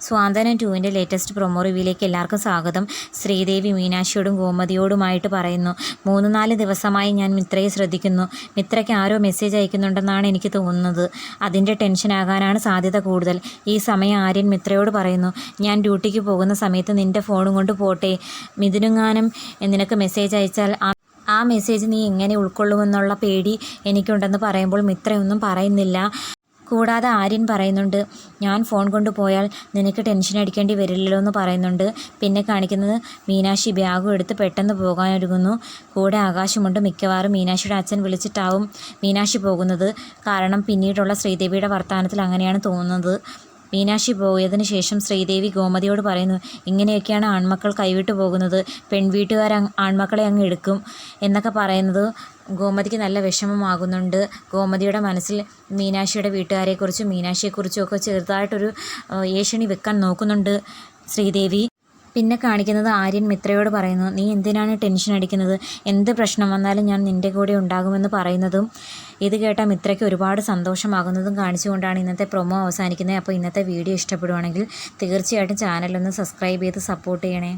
സ്വാന്തനം ടുവിന്റെ latest promo റിവ്യൂയിലേക്ക് എല്ലാവർക്കും സ്വാഗതം. ശ്രീദേവി മീനാക്ഷിയോടും ഗോമതിയോടുമായിട്ട് പറയുന്നു മൂന്ന് നാല് ദിവസമായി ഞാൻ മിത്രയെ ശ്രദ്ധിക്കുന്നു. മിത്രയ്ക്ക് ആരോ മെസ്സേജ് അയക്കുന്നുണ്ടെന്നാണ് എനിക്ക് തോന്നുന്നത്. അതിന്റെ ടെൻഷനാകാനാണ് സാധ്യത കൂടുതൽ. ഈ സമയം ആര്യൻ മിത്രയോട് പറയുന്നു ഞാൻ ഡ്യൂട്ടിക്ക് പോകുന്ന സമയത്ത് നിന്റെ ഫോണും കൊണ്ട് പോട്ടെ. മിഥുനുങ്ങാനും നിനക്ക് മെസ്സേജ് അയച്ചാൽ ആ ആ മെസ്സേജ് നീ എങ്ങനെ ഉൾക്കൊള്ളുമെന്നുള്ള പേടി എനിക്കുണ്ടെന്ന് പറയുമ്പോൾ മിത്രയൊന്നും പറയുന്നില്ല. കൂടാതെ ആര്യൻ പറയുന്നുണ്ട് ഞാൻ ഫോൺ കൊണ്ടുപോയാൽ നിനക്ക് ടെൻഷൻ അടിക്കേണ്ടി വരില്ലല്ലോ എന്ന് പറയുന്നുണ്ട്. പിന്നെ കാണിക്കുന്നത് മീനാക്ഷി ബാഗും എടുത്ത് പെട്ടെന്ന് പോകാനൊരുങ്ങുന്നു. കൂടെ ആകാശമുണ്ട്. മിക്കവാറും മീനാക്ഷിയുടെ അച്ഛൻ വിളിച്ചിട്ടാവും മീനാക്ഷി പോകുന്നത്. കാരണം പിന്നീടുള്ള ശ്രീദേവിയുടെ വർത്തമാനത്തിൽ അങ്ങനെയാണ് തോന്നുന്നത്. മീനാക്ഷി പോയതിനു ശേഷം ശ്രീദേവി ഗോമതിയോട് പറയുന്നു ഇങ്ങനെയൊക്കെയാണ് ആൺമക്കൾ കൈവിട്ടു പോകുന്നത്. പെൺവീട്ടുകാർ ആൺമക്കളെ അങ്ങ് എടുക്കും എന്നൊക്കെ പറയുന്നത് ഗോമതിക്ക് നല്ല വിഷമമാകുന്നുണ്ട്. ഗോമതിയുടെ മനസ്സിൽ മീനാക്ഷിയുടെ വീട്ടുകാരെക്കുറിച്ചും മീനാക്ഷിയെക്കുറിച്ചും ഒക്കെ ചെറുതായിട്ടൊരു ഏഷണി വെക്കാൻ നോക്കുന്നുണ്ട് ശ്രീദേവി. പിന്നെ കാണിക്കുന്നത് ആര്യൻ മിത്രയോട് പറയുന്നു നീ എന്തിനാണ് ടെൻഷൻ അടിക്കുന്നത്? എന്ത് പ്രശ്നം വന്നാലും ഞാൻ നിന്റെ കൂടെ ഉണ്ടാകുമെന്ന് പറയുന്നതും ഇത് കേട്ട മിത്രയ്ക്ക് ഒരുപാട് സന്തോഷമാകുന്നതും കാണിച്ചുകൊണ്ടാണ് ഇന്നത്തെ പ്രൊമോ അവസാനിക്കുന്നത്. അപ്പോൾ ഇന്നത്തെ വീഡിയോ ഇഷ്ടപ്പെടുവാണെങ്കിൽ തീർച്ചയായിട്ടും ചാനലൊന്ന് സബ്സ്ക്രൈബ് ചെയ്ത് സപ്പോർട്ട് ചെയ്യണേ.